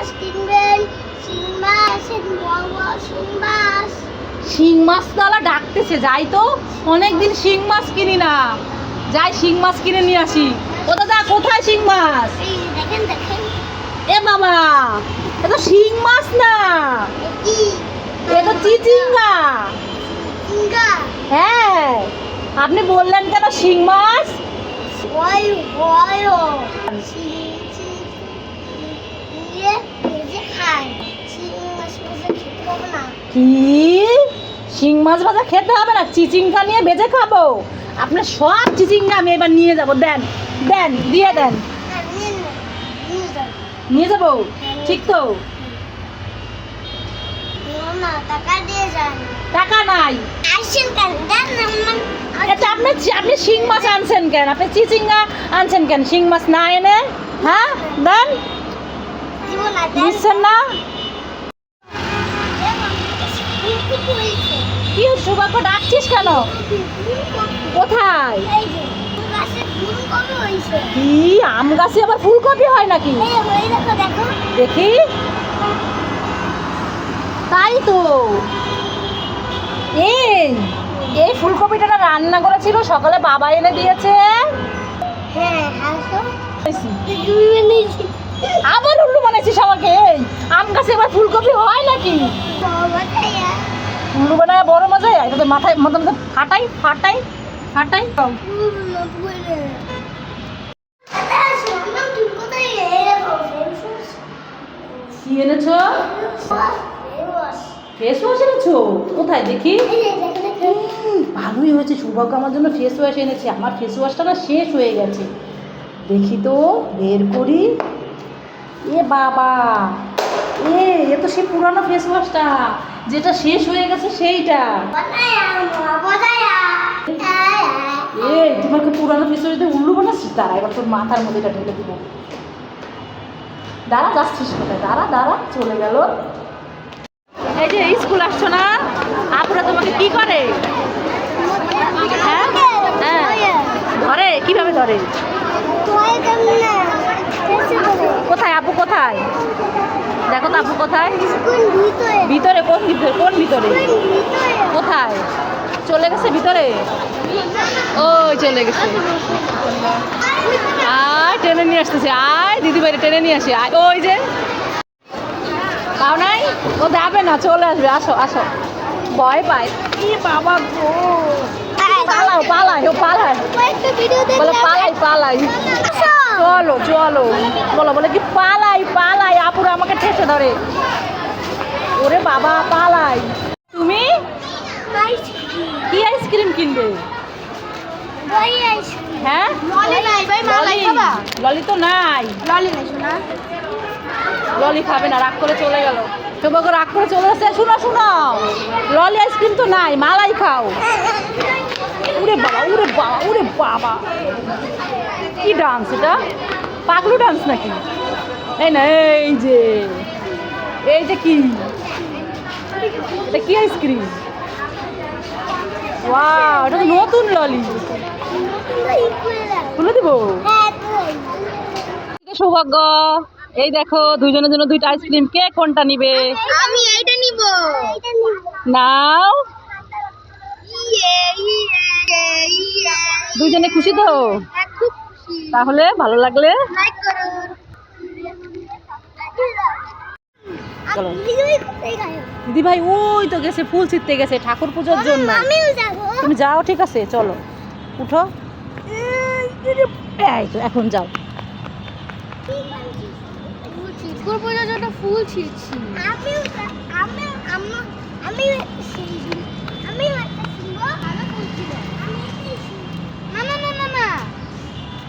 মাছ কিনবেন শিং মাছ বড় বড় শিং মাছ। শিং মাছ তালা ডাকতেছে যাই তো। অনেকদিন শিং মাছ কিনি না। যাই শিং মাছ কিনে নিয়ে আসি। ও দাদা কোথায় শিং মাছ? দেখেন দেখেন। এ বাবা এ তো শিং মাছ না। এ তো চিচিঙ্গা। চিঙ্গা হ্যাঁ আপনি বললেন কেন শিং মাছ? ওই ওই শিং কি? শিং মাছ ভাজা খেতে হবে না চিচিঙ্গা নিয়ে ভেজে খাব। আপনার সব চিচিঙ্গা আমি এবার নিয়ে যাব দেন দেন দিয়ে দেন। নিয়ে যাব ঠিক তো? টাকা নাই। এটা আপনি আপনি শিং মাছ আনছেন কেন? আপনি চিচিঙ্গা আনছেন কেন? শিং মাছ না এনে? হ্যাঁ দেন। দেন। দিচ্ছেন না? সৌভাগ্য ডাকছিস কেন? কোথায়। কি? আম গাছে আবার ফুলকপি হয় নাকি? দেখো, তাই তো। এই এই ফুলকপিটা রান্না করেছিল সকালে বাবা এনে দিয়েছে। হ্যাঁ। আবার উল্লু বানাইছিস আমাকে এই? আম গাছে এবার ফুলকপি হয় নাকি। উল্লু বানায় বড় মজা এটা তো মাথায় মধ্যে মধ্যে ফাটাই ফাটাই ফাটাই। এনেছো? কোথায়? দেখি। ভালোই আমার জন্য ফেস আমার ওয়াশটা না শেষ হয়ে গেছে। দেখি তো, বের করি। এ বাবা, এ এ তো সেই পুরানো ফেস ওয়াশটা। যেটা শেষ হয়ে গেছে সেইটা। তোমাকে পুরানো দিয়ে উল্লু বানাচ্ছিস? দাঁড়া, এবার তোর মাথার মধ্যে এটা ঢেলে দিব। দাঁড়া, যাচ্ছিস কোথায়? দাঁড়া দাঁড়া, চলে গেল। এই যে স্কুল আসছো না? আপুরা তোমাকে কি করে? হ্যাঁ? হ্যাঁ। ধরে কীভাবে ধরে? কোথায় আপু কোথায়? দেখো তো আপু কোথায়? ভিতরে। কোন ভিতরে কোন ভিতরে? কোথায়? চলে গেছে ভিতরে? ওই চলে গেছে। আয় টেনে নিয়ে আসতেছে। আয় দিদি বাইরে টেনে নিয়ে আসি। আয় ওই যে। পাও নাই? ও যাবে না চলে আসবে। আসো আসো। ভয় পায়। কি বাবা গো। পালাও পালাই ও পালাই বলে। পালাই পালাই। চলো চলো। বলো, বলে কি, পালাই পালাই, আপুরা আমাকে ঠেসে ধরে। ওরে বাবা, পালাই। তুমি? কি আইসক্রিম কিনবে? হ্যাঁ? ললি তো নাই। ললি শোনা। ললি খাবে না, রাগ করে চলে গেল। তোমাকে রাগ করে চলে আসছে শুনো শুনো। ললি আইসক্রিম তো নাই, মালাই খাও। উরে বাবা উরে বাবা উরে বাবা। কি ডান্স এটা? পাগলু ডান্স নাকি? এই না এই যে এই যে কি? এটা কি আইসক্রিম ওয়াও এটা তো নতুন ললি খুলে দিব? সৌভাগ্য। এই দেখো দুজনের জন্য দুইটা আইসক্রিম কে কোনটা নিবে? আমি এইটা নিব। নাও। ইয়ে ইয়ে ইয়ে দুজনে খুশি তো? হ্যাঁ, খুব তাহলে ভালো লাগলে দিদি ভাই ওই তো গেছে ফুল ছিটতে গেছে ঠাকুর পুজোর জন্য। তুমি যাও ঠিক আছে চলো। উঠো। এই তো এখন যাও। ফুল পুজোর জন্য ফুল ছিঁড়ছি। আমিও যা- আমিও আম্মা আমিও একটা ছিঁড়ছি আমিও একটা ছিঁড়বো ভালো ফুল ছিল আমি এটাই ছিঁড়বো। না না না না না ছিঁড়বো ছিঁড়বো কাজে আমি এটাই ছিঁড়ছি। দে, আমাকে একটা দে। দেখ ওখানে দাও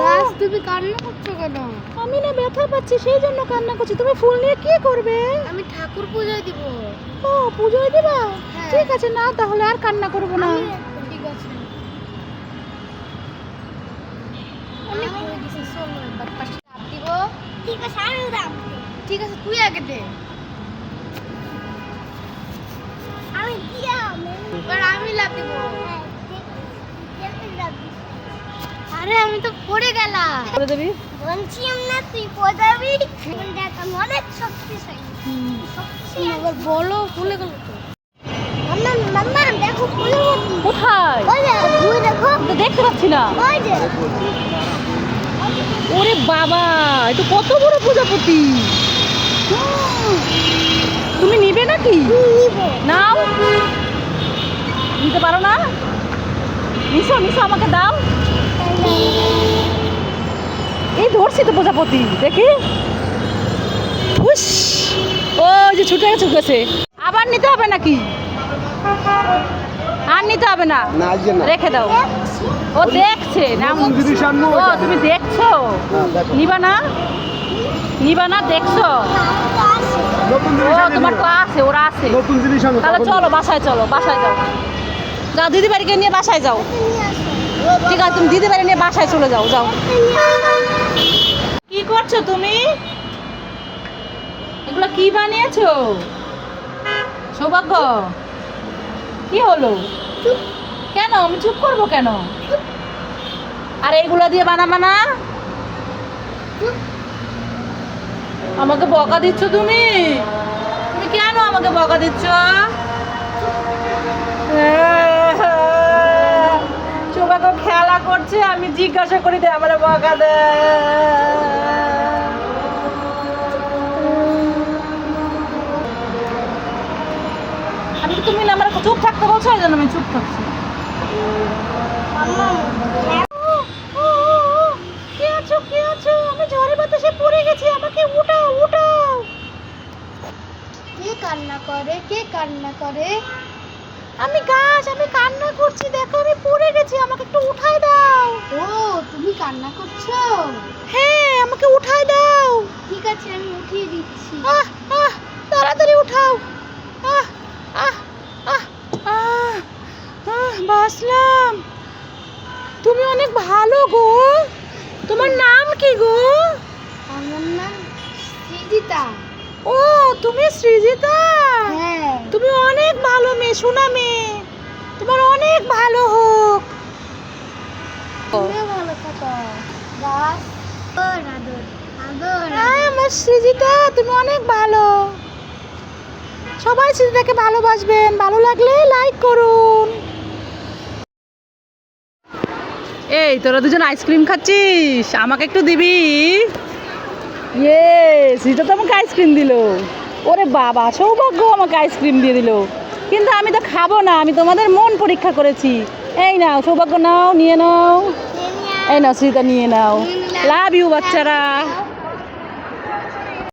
গাছ তুমি কান্না করছ কেন? আমি না ব্যথা পাচ্ছি সেই জন্য কান্না করছি। তুমি ফুল নিয়ে কি করবে? আমি ঠাকুর পূজায় দিব। ও পুজোয় দিবা? হ্যাঁ। ঠিক আছে না তাহলে আর কান্না করব না। ঠিক আছে। অনেক পাশে দিব। ঠিক আছে আমি দাম ঠিক আছে তুই আগে দে। আমি। এবার আমি লাভ দিব। আরে আমি তো পড়ে গেলাম। করে দেবি? বলছি না তুই পড়াবি? দেখ আমি অনেক শক্তিশালী। আবার বলো ভুলে গেল তো। মাম্মা মাম্মা দেখো কোথায়? ওই যে দেখো। দেখতে পাচ্ছি না। ওই যে ওরে বাবা এটা কত বড় প্রজাপতি। তুমি নিবে নাকি? নিব। নাও। নিতে পারো না? নিশো নিশো আমাকে দাও। এই ধরছি তো প্রজাপতি দেখি। হুস ও যে ছুটে গেছে গেছে আবার নিতে হবে নাকি? আর নিতে হবে না? রেখে দাও। ও দেখছে না ও তুমি দেখছ? হ্যাঁ। নিবা না? নিবা না দেখছ? ও তোমার তো আছে ওরা আছে। তাহলে চলো বাসায় চলো বাসায় যাও। যাও দিদি বাড়িকে নিয়ে বাসায় যাও। ঠিক আছে, তুমি দিদি বাড়ি নিয়ে বাসায় চলে যাও যাও। কি করছ তুমি? এগুলো কি বানিয়েছো? সৌভাগ্য। কি হলো? কেন? আমি চুপ করব কেন? আর এইগুলো দিয়ে বানাবা না? আমাকে বকা দিচ্ছ তুমি? তুমি কেন আমাকে বকা দিচ্ছ? সৌভাগ্য খেলা করছে আমি জিজ্ঞাসা করি দে আমার বকা দে। আমি তুমি আমার চুপ থাকতে বলছো এই জন্য আমি চুপ থাকছি। কে আছো কে আছো? আমি ঝড়ে বাতাসে পড়ে গেছি আমাকে উঠাও উঠাও। কে কান্না করে কে কান্না করে আমি গাছ আমি কান্না করছি দেখো আমি পড়ে গেছি আমাকে একটু উঠাই দাও ও কান্না করছ? হ্যাঁ আমাকে উঠাই দাও। ঠিক আছে আমি উঠিয়ে দিচ্ছি। আহ আহ তাড়াতাড়ি উঠাও। আহ আহ আহ আহ আহ বাসলাম তুমি অনেক ভালো গো। তোমার নাম কি গো? আমার নাম সৃজিতা। ও তুমি সৃজিতা? হ্যাঁ। তুমি অনেক ভালো মেয়ে শোনা মেয়ে। তোমার অনেক ভালো হোক। আমার সৃজিতা তুমি অনেক ভালো। সবাই সৃজিতাকে ভালোবাসবেন। ভালো লাগলে লাইক করুন। এই, তোরা দুজন আইসক্রিম খাচ্ছিস? আমাকে একটু দিবি? ইয়ে সৃজিতা তো আমাকে আইসক্রিম দিল। ওরে বাবা, সৌভাগ্য আমাকে আইসক্রিম দিয়ে দিল। কিন্তু আমি তো খাব না, আমি তোমাদের মন পরীক্ষা করেছি। এই নাও, সৌভাগ্য নাও, নিয়ে নাও। এই নাও সৃজিতা নিয়ে নাও। লাভ ইউ বাচ্চারা।